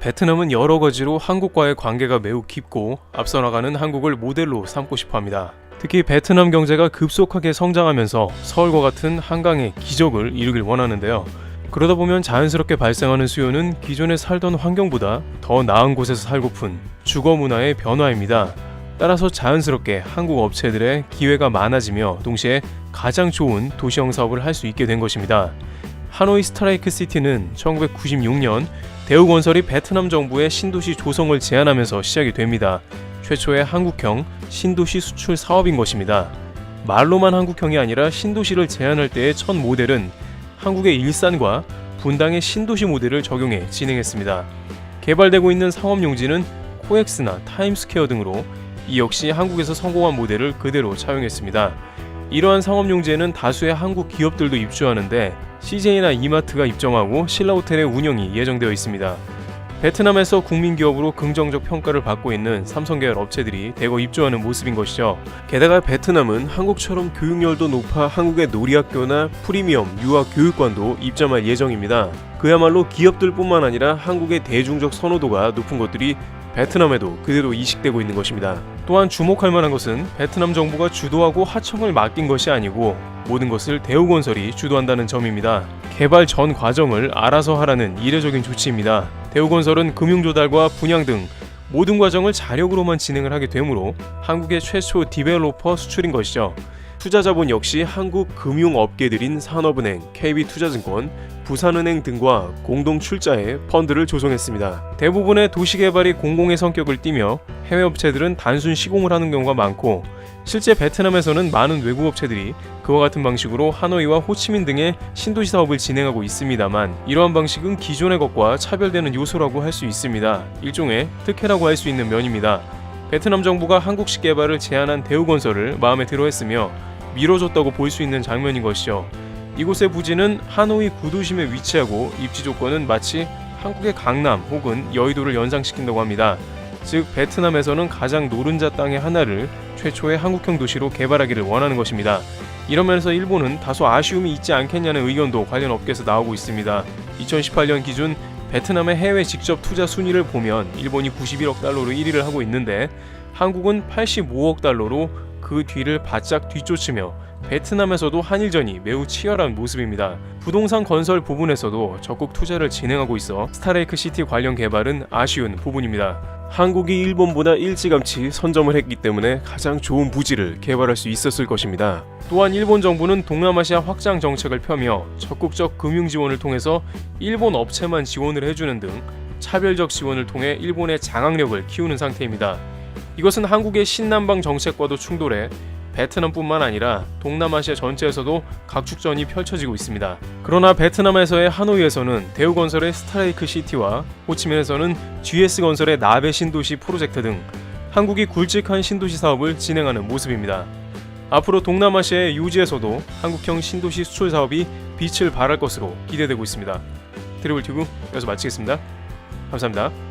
베트남은 여러 가지로 한국과의 관계가 매우 깊고 앞서 나가는 한국을 모델로 삼고 싶어 합니다. 특히 베트남 경제가 급속하게 성장하면서 서울과 같은 한강의 기적을 이루길 원하는데요. 그러다 보면 자연스럽게 발생하는 수요는 기존에 살던 환경보다 더 나은 곳에서 살고픈 주거 문화의 변화입니다. 따라서 자연스럽게 한국 업체들의 기회가 많아지며 동시에 가장 좋은 도시형 사업을 할 수 있게 된 것입니다. 하노이 스트라이크 시티는 1996년 대우건설이 베트남 정부의 신도시 조성을 제안하면서 시작이 됩니다. 최초의 한국형 신도시 수출 사업인 것입니다. 말로만 한국형이 아니라 신도시를 제안할 때의 첫 모델은 한국의 일산과 분당의 신도시 모델을 적용해 진행했습니다. 개발되고 있는 상업 용지는 코엑스나 타임스퀘어 등으로 이 역시 한국에서 성공한 모델을 그대로 차용했습니다. 이러한 상업 용지에는 다수의 한국 기업들도 입주하는데 CJ나 이마트가 입점하고 신라호텔의 운영이 예정되어 있습니다. 베트남에서 국민 기업으로 긍정적 평가를 받고 있는 삼성 계열 업체들이 대거 입주하는 모습인 것이죠. 게다가 베트남은 한국처럼 교육열도 높아 한국의 놀이학교나 프리미엄 유아 교육관도 입점할 예정입니다. 그야말로 기업들뿐만 아니라 한국의 대중적 선호도가 높은 것들이 베트남에도 그대로 이식되고 있는 것입니다. 또한 주목할 만한 것은 베트남 정부가 주도하고 하청을 맡긴 것이 아니고 모든 것을 대우건설이 주도한다는 점입니다. 개발 전 과정을 알아서 하라는 이례적인 조치입니다. 대우건설은 금융조달과 분양 등 모든 과정을 자력으로만 진행을 하게 되므로 한국의 최초 디벨로퍼 수출인 것이죠. 투자자본 역시 한국 금융업계들인 산업은행, KB투자증권, 부산은행 등과 공동 출자해 펀드를 조성했습니다. 대부분의 도시개발이 공공의 성격을 띠며 해외 업체들은 단순 시공을 하는 경우가 많고 실제 베트남에서는 많은 외국 업체들이 그와 같은 방식으로 하노이와 호치민 등의 신도시 사업을 진행하고 있습니다만 이러한 방식은 기존의 것과 차별되는 요소라고 할 수 있습니다. 일종의 특혜라고 할 수 있는 면입니다. 베트남 정부가 한국식 개발을 제안한 대우건설을 마음에 들어했으며 밀어줬다고 볼 수 있는 장면인 것이죠. 이곳의 부지는 하노이 구도심에 위치하고 입지 조건은 마치 한국의 강남 혹은 여의도를 연상시킨다고 합니다. 즉 베트남에서는 가장 노른자 땅의 하나를 최초의 한국형 도시로 개발하기를 원하는 것입니다. 이런 면에서 일본은 다소 아쉬움이 있지 않겠냐는 의견도 관련 업계에서 나오고 있습니다. 2018년 기준 베트남의 해외 직접 투자 순위를 보면 일본이 91억 달러로 1위를 하고 있는데 한국은 85억 달러로 그 뒤를 바짝 뒤쫓으며 베트남에서도 한일전이 매우 치열한 모습입니다. 부동산 건설 부분에서도 적극 투자를 진행하고 있어 스타레이크 시티 관련 개발은 아쉬운 부분입니다. 한국이 일본보다 일찌감치 선점을 했기 때문에 가장 좋은 부지를 개발할 수 있었을 것입니다. 또한 일본 정부는 동남아시아 확장 정책을 펴며 적극적 금융 지원을 통해서 일본 업체만 지원을 해주는 등 차별적 지원을 통해 일본의 장악력을 키우는 상태입니다. 이것은 한국의 신남방 정책과도 충돌해 베트남뿐만 아니라 동남아시아 전체에서도 각축전이 펼쳐지고 있습니다. 그러나 베트남에서의 하노이에서는 대우건설의 스타레이크 시티와 호치민에서는 GS건설의 나베 신도시 프로젝트 등 한국이 굵직한 신도시 사업을 진행하는 모습입니다. 앞으로 동남아시아의 유지에서도 한국형 신도시 수출 사업이 빛을 발할 것으로 기대되고 있습니다. 트리블 튜브 여기서 마치겠습니다. 감사합니다.